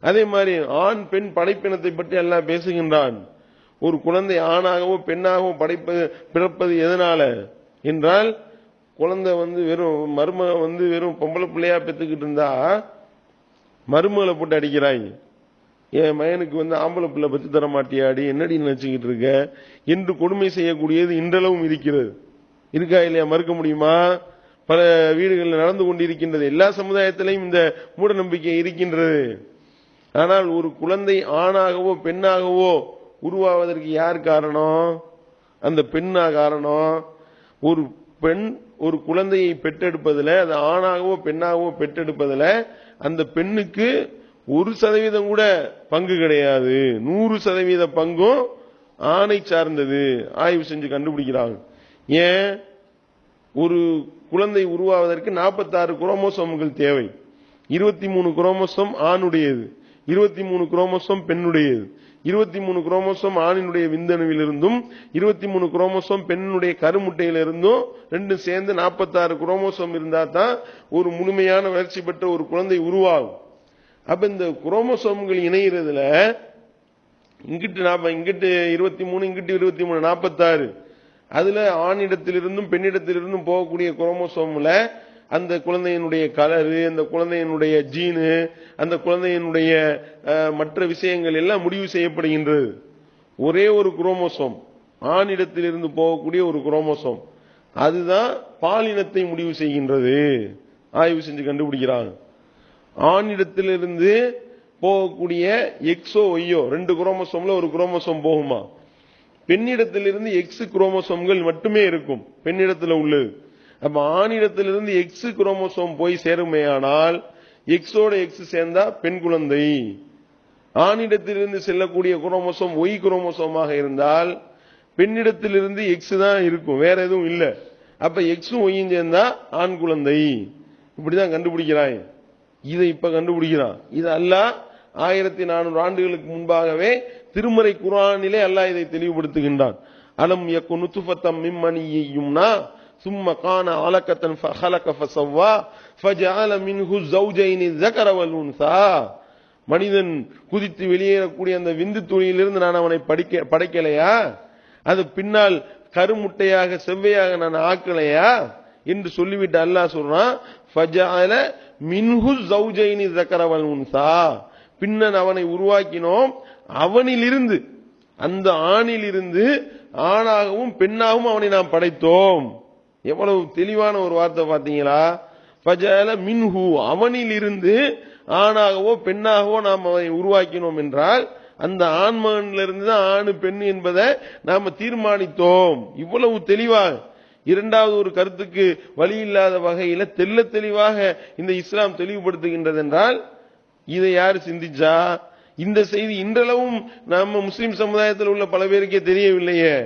அதே மாதிரி ஆண் பெண் படைப்பினத்தை பற்றி எல்லாம் பேசுகின்றான். ஒரு குழந்தை ஆணாகவோ பெண்ணாகவோ படைப்பது பிறப்பது எதனால? என்றால் குழந்தை வந்து வெறும் மரும வந்து வெறும் பொம்பளை பிள்ளையா பெற்றுக்கிட்டு இருந்தா மருமகளை போட்டு அடிக்கிறாங்க என் மயனுக்கு வந்து ஆம்பளை பிள்ளை பத்தி தர மாட்டியாடி என்னடி நினைச்சுக்கிட்டு இருக்க? என்று கொடுமை செய்யக்கூடியது இன்றளவும் இருக்கிறது. இருக்கா இல்லையா? மறுக்க முடியுமா? பல வீடுகளில் நடந்து கொண்டிருக்கின்றது. எல்லா சமுதாயத்திலையும் இந்த மூட நம்பிக்கை இருக்கின்றது. ஆனால் ஒரு குழந்தை ஆணாகவோ பெண்ணாகவோ உருவாவதற்கு யார் காரணம்? அந்த பெண்ணா காரணம். ஒரு பெண் ஒரு குழந்தையை பெற்றெடுப்பதில் அது ஆணாகவோ பெண்ணாகவோ பெற்றெடுப்பதில் அந்த பெண்ணுக்கு ஒரு சதவீதம் கூட பங்கு கிடையாது. நூறு சதவீத பங்கும் ஆணை சார்ந்தது. ஆய்வு செஞ்சு கண்டுபிடிக்கிறாங்க. ஏன்? ஒரு குழந்தை உருவாவதற்கு நாற்பத்தாறு குரோமோசோம்கள் தேவை. இருபத்தி மூணு குரோமோசோம் ஆணுடையது. இருபத்தி மூணு குரோமோசோம் பெண்ணுடையது. இருபத்தி மூணு குரோமோசோம் ஆணினுடைய விந்தணுவிலிருந்தும் இருபத்தி மூணு குரோமோசோம் பெண்ணுடைய கருமுட்டையிலிருந்தும் ரெண்டும் சேர்ந்து நாற்பத்தாறு குரோமோசோம் இருந்தா தான் ஒரு முழுமையான வளர்ச்சி பெற்ற ஒரு குழந்தை உருவாகும். அப்ப இந்த குரோமோசோம்கள் இணைகிறதுல இங்கிட்டு நாப்ப இங்கிட்டு இருபத்தி மூணு இங்கிட்டு இருபத்தி மூணு நாற்பத்தாறு அதுல ஆணிடத்திலிருந்தும் பெண்ணிடத்திலிருந்தும் போகக்கூடிய குரோமோசோம்ல அந்த குழந்தையினுடைய கலரு அந்த குழந்தையினுடைய ஜீனு அந்த குழந்தையினுடைய மற்ற விஷயங்கள் எல்லாம் முடிவு செய்யப்படுகின்றது. ஒரே ஒரு குரோமோசோம் ஆணிடத்திலிருந்து போகக்கூடிய ஒரு குரோமோசோம் அதுதான் பாலினத்தை முடிவு செய்கின்றது. ஆய்வு செஞ்சு கண்டுபிடிக்கிறாங்க. ஆணிடத்திலிருந்து போகக்கூடிய எக்ஸோ ஒய்யோ ரெண்டு குரோமோசோம்ல ஒரு குரோமோசோம் போகுமா? பெண்ணிடத்திலிருந்து எக்ஸ் குரோமோசோம்கள் மட்டுமே இருக்கும் பெண்ணிடத்துல உள்ளது. அப்ப ஆணிடத்திலிருந்து எக்ஸ் குரோமோசோம் போய் சேருமேயானால் எக்ஸோட எக்ஸ் சேர்ந்தா பெண் குழந்தை. ஆணிடத்திலிருந்து செல்லக்கூடிய குரோமோசோம் ஒய் குரோமோசோமாக இருந்தால் பெண்ணிடத்திலிருந்து எக்ஸ் தான் இருக்கும் வேற எதுவும் இல்லை. அப்ப எக்ஸும் ஒய்யும் சேர்ந்தா ஆண் குழந்தை. இப்படிதான் கண்டுபிடிக்கிறாய். இதை இப்ப கண்டுபிடிக்கிறான். இது அல்ல ஆயிரத்தி நானூறு ஆண்டுகளுக்கு முன்பாகவே திருமறை குரானிலே அல்லாஹ் இதை தெளிவுபடுத்துகின்றான். அலம் யக்கு நுத்துஃபத்தம் மிம்மணியும்னா ثم كان علقة فخلق فسوى فجعل منه الزوجين الذكر والانثى மனிதன் குதித்து வெளியேறக்கூடிய அந்த விந்து துளியிலிருந்து நான் அவனை படிக்க படைக்கலையா அது பின்னால் கருமுட்டையாக செவ்வையாக நான் ஆக்கலையா என்று சொல்லிவிட்டு அல்லாஹ் சொல்றான் ஃபஜஅல மின்ஹு ஜௌஜைனி ذكر والانثى பின்னன் அவனை உருவாக்கினோம் அவனிலிருந்து அந்த ஆணிலிருந்து ஆணாகவும் பெண்ணாகவும் அவனை நாம் படைத்தோம் எவ்வளவு தெளிவான ஒரு வார்த்தை பார்த்தீங்களா? பஜல மின்ஹு அவனிலிருந்து ஆணாகவோ பெண்ணாகவோ நாம் அதை உருவாக்கினோம் என்றால் அந்த ஆண்மகனிலிருந்து தான் ஆணு பெண் என்பதை நாம் தீர்மானித்தோம். இவ்வளவு தெளிவாக இரண்டாவது ஒரு கருத்துக்கு வழி இல்லாத வகையில் தெல்ல தெளிவாக இந்த இஸ்லாம் தெளிவுபடுத்துகின்றது என்றால் இதை யார் சிந்திச்சா? இந்த செய்தி இன்றளவும் நம்ம முஸ்லிம் சமுதாயத்தில் உள்ள பல பேருக்கே தெரியவில்லையே.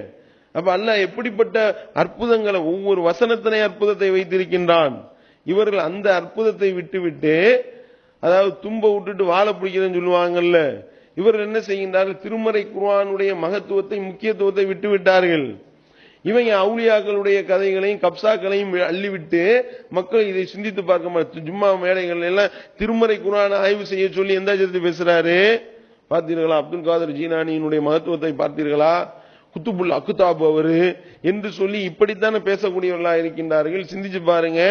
அப்ப அல்ல எப்படிப்பட்ட அற்புதங்களை ஒவ்வொரு வசனத்தினை அற்புதத்தை வைத்திருக்கின்றான். இவர்கள் அந்த அற்புதத்தை விட்டுவிட்டு அதாவது தும்ப விட்டுட்டு வாழை பிடிக்கிறதுன்னு சொல்லுவாங்கல்ல இவர்கள் என்ன செய்கின்றார்கள்? திருமறை குர்வானுடைய மகத்துவத்தை முக்கியத்துவத்தை விட்டு விட்டார்கள் இவங்க அவுளியாக்களுடைய கதைகளையும் கப்சாக்களையும் அள்ளிவிட்டு மக்கள் இதை சிந்தித்து பார்க்க மாட்டாங்க ஜும்மா மேடைகள் எல்லாம் திருமறை குர்ஆனை ஆய்வு செய்ய சொல்லி எந்த பேசுறாரு? பார்த்தீர்களா? அப்துல் காதர் ஜீனானியினுடைய மகத்துவத்தை பார்த்தீர்களா? குத்துபுல் அக்குதாபு அவரு என்று சொல்லி இப்படித்தானே பேசக்கூடியவர்களா இருக்கின்றார்கள். சிந்திச்சு பாருங்க.